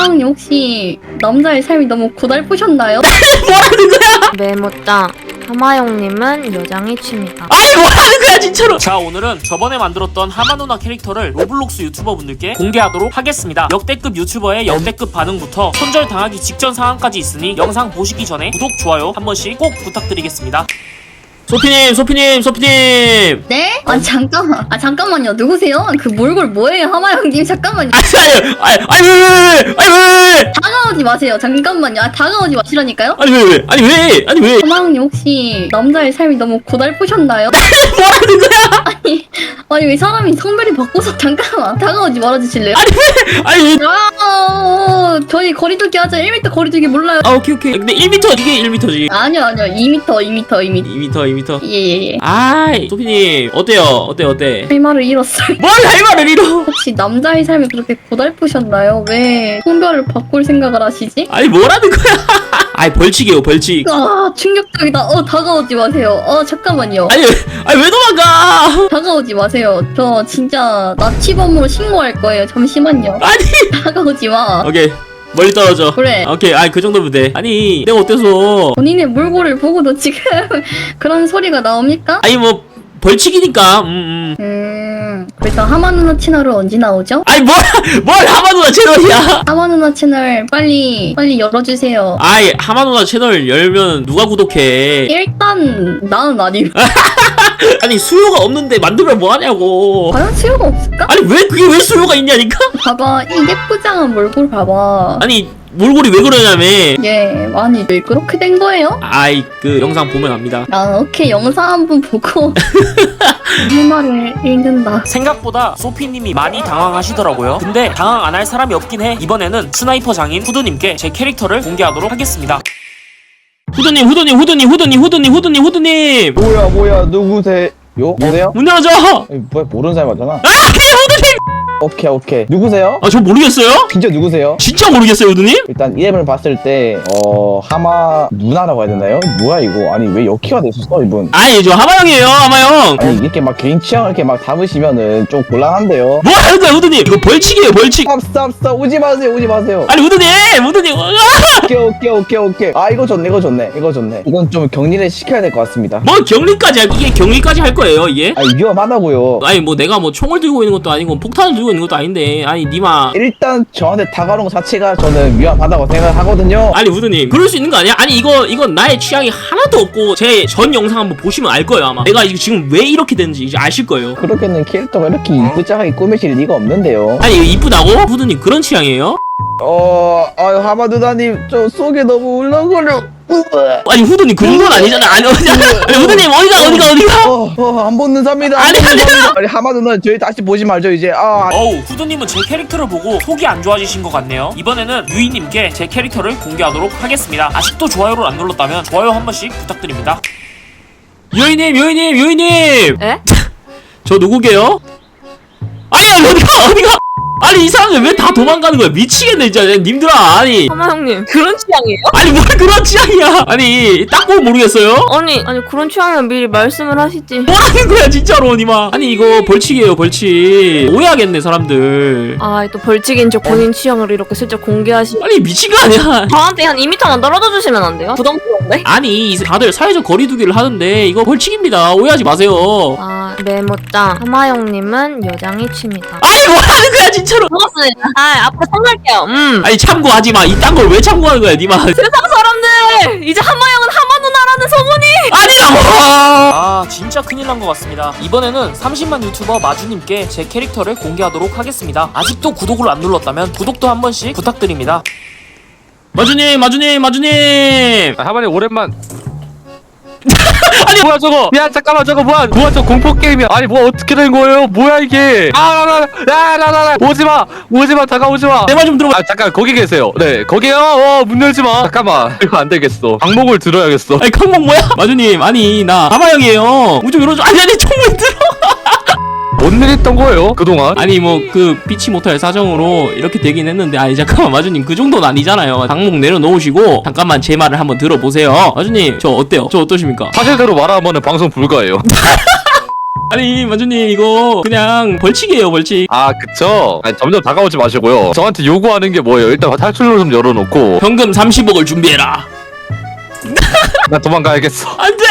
하마왕님 혹시 남자의 삶이 너무 고달프셨나요? 뭐라는 거야? 메모장 하마용님은 여장이 취미다. 아니 뭐라는 거야 진짜로? 자 오늘은 저번에 만들었던 하마누나 캐릭터를 로블록스 유튜버 분들께 공개하도록 하겠습니다 역대급 유튜버의 역대급 반응부터 손절당하기 직전 상황까지 있으니 영상 보시기 전에 구독, 좋아요 한 번씩 꼭 부탁드리겠습니다 소피님 소피님 소피님 네? 아 잠깐만 아 잠깐만요 누구세요? 그 몰골 뭐예요 하마왕님 잠깐만요 아니 아니 아니 왜 왜 왜 아니 왜 다가오지 마세요 잠깐만요 아 다가오지 마시라니까요? 아니 왜 왜 아니 왜 아니 왜 하마왕님 혹시 남자의 삶이 너무 고달프셨나요? 뭐라는 거야? 아니 왜 사람이 성별이 바꿔서 잠깐만 다가오지 말아주실래요? 아니 아 저희 거리두기 하자. 1m 거리두기 몰라요? 아 오케이 오케이. 근데 1m 이게? 1m지 아니요 아니요. 2m 2m 2m 2m 2m 예예예. 아이 소피님. 어때요? 어때 어때? 할 말을 잃었어요. 뭘 할 말을 잃어? 혹시 남자의 삶이 그렇게 고달프셨나요? 왜 성별을 바꿀 생각을 하시지? 아니 뭐라는 거야 아이 벌칙이에요 벌칙. 아 충격적이다. 어 다가오지 마세요. 어 잠깐만요. 아니 왜- 아니 왜 도망가? 다가오지 마세요. 저 진짜 나치범으로 신고할 거예요. 잠시만요. 아니. 다가오지 마. 오케이. 멀리 떨어져. 그래. 오케이. 아이 그 정도면 돼. 아니 내가 어때서? 본인의 몰골을 보고도 지금 그런 소리가 나옵니까? 아니 뭐 벌칙이니까. 음, 음. 음 그래서 하마 누나 채널은 언제 나오죠? 아니 뭘, 뭘 하마 누나 채널이야? 하마 누나 채널 빨리 빨리 열어주세요. 아이 하마 누나 채널 열면 누가 구독해? 일단 나는 아니 아니 수요가 없는데 만들면 뭐하냐고. 과연 수요가 없을까? 아니 왜 그게 왜 수요가 있냐니까? 봐봐 이 예쁘장한 몰골 봐봐. 아니 몰골이 왜 그러냐며. 예 아니 왜 그렇게 된 거예요? 아이 그 영상 보면 압니다. 아 오케이 영상 한 번 보고 할 말을 읽는다. 생각보다 소피님이 많이 당황하시더라고요. 근데 당황 안 할 사람이 없긴 해. 이번에는 스나이퍼 장인 후드님께 제 캐릭터를 공개하도록 하겠습니다 후드님 후드님 후드님 후드님 후드님 후드님 후드님 뭐야 뭐야 누구세요? 누구세요? 문 열어줘 아니, 뭐 모르는 사람 맞잖아. 아 후드님 오케이 오케이 누구세요? 아 저 모르겠어요 진짜 누구세요? 진짜 모르겠어요 후드님 일단 이름을 봤을 때 어 하마 누나라고 해야 되나요? 뭐야 이거 아니 왜 역키가 됐었어 이분? 아니 저 하마 형이에요 하마 형 아니 이렇게 막 개인 취향을 이렇게 막 담으시면은 좀 곤란한데요. 뭐 하는 거야 후드님 이거 벌칙이에요 벌칙 스탑 스탑 스탑 오지 마세요 오지 마세요. 아니 후드님 후드님 아! 오케이 오케이 오케이 오케이 아 이거 좋네 이거 좋네 이거 좋네 이건 좀 격리를 시켜야 될 것 같습니다. 뭐 격리까지 할 이게 격리까지 할 거예요 이게 아니 위험하다고요. 아니 뭐 내가 뭐 총을 들고 있는 것도 아니고 폭탄을 들고 있는 것도 아닌데 아니 니마 일단 저한테 다가오는 것 자체가 저는 위험하다고 생각하거든요. 아니 후드님 그럴 수 있는 거 아니야? 아니 이거 이건 나의 취향이 하나도 없고 제 전 영상 한번 보시면 알 거예요 아마 내가 이거 지금 왜 이렇게 됐는지 이제 아실 거예요 그렇게는 캐릭터가 이렇게 이쁘장하게 꾸미실 리가 없는데요. 아니 이거 이쁘다고? 후드님 그런 취향이에요? 어, 아유 하마 누나님 저 속에 너무 울렁거려. 아니 후드님 그 정도는 아니잖아. 아니 어디가 아니 후드님 어디가 어디가 어디가? 어, 어, 안 보는 삽니다. 아니, 아니, 아니, 하마 누나 저희 다시 보지 말죠 이제. 아, 어우 후드님은 제 캐릭터를 보고 속이 안 좋아지신 것 같네요. 이번에는 유이님께 제 캐릭터를 공개하도록 하겠습니다. 아직도 좋아요를 안 눌렀다면 좋아요 한 번씩 부탁드립니다. 요이님 요이님 요이님! 에? 저 누구게요? 아니 어디가 어디가 아니 이 사람들 왜 다 도망가는 거야 미치겠네 진짜 님들아 아니 하마용님 그런 취향이에요? 아니 뭘 그런 취향이야 아니 딱 보면 모르겠어요? 아니 아니 그런 취향이면 미리 말씀을 하시지. 뭐라는 거야 진짜로 니마 아니 이거 벌칙이에요 벌칙 오해하겠네 사람들 아 또 벌칙인 척 본인 취향을 이렇게 슬쩍 공개하시. 아니 미친 거 아니야 저한테 한 2m만 떨어져 주시면 안 돼요? 부담스러운데? 아니 다들 사회적 거리두기를 하는데 이거 벌칙입니다 오해하지 마세요 아 메모장 하마용님은 여장이 취미다. 아니 뭐라는 거야 진짜로 고맙습니다. 아 앞으로 참갈게요. 음. 아니 참고하지 마 이딴 걸 왜 참고하는 거야 니마 세상 사람들 이제 하마용은 하마 누나라는 소문이. 아니라고 아 진짜 큰일 난 것 같습니다 이번에는 30만 유튜버 마주님께 제 캐릭터를 공개하도록 하겠습니다 아직도 구독을 안 눌렀다면 구독도 한 번씩 부탁드립니다 마주님 마주님 마주님 아, 하만이 오랜만. 아니 뭐야 저거? 야 잠깐만 저거 뭐야? 뭐야 저 공포 게임이야? 아니 뭐 어떻게 된 거예요? 뭐야 이게? 아라라라라라라 오지 마 오지 마 다가오지 마. 내 말 좀 들어봐 아 잠깐 거기 계세요. 네 거기요. 어문 열지 마. 잠깐만 이거 안 되겠어. 방목을 들어야겠어. 아니 강목 뭐야 마주님 아니 나 하마형이에요 문좀 열어줘 아니 아니 총을 들어 뭔일 있던 거예요 그동안? 아니 뭐 그 피치 못할 사정으로 이렇게 되긴 했는데 아니 잠깐만 마주님 그 정도는 아니잖아요. 강목 내려놓으시고 잠깐만 제 말을 한번 들어보세요. 마주님 저 어때요? 저 어떠십니까? 사실대로 말하면 방송 불가예요. 아니 만주님 이거 그냥 벌칙이에요 벌칙. 아 그쵸? 아니 점점 다가오지 마시고요. 저한테 요구하는 게 뭐예요? 일단 탈출로 좀 열어놓고. 현금 30억을 준비해라. 나 도망가야겠어. 안돼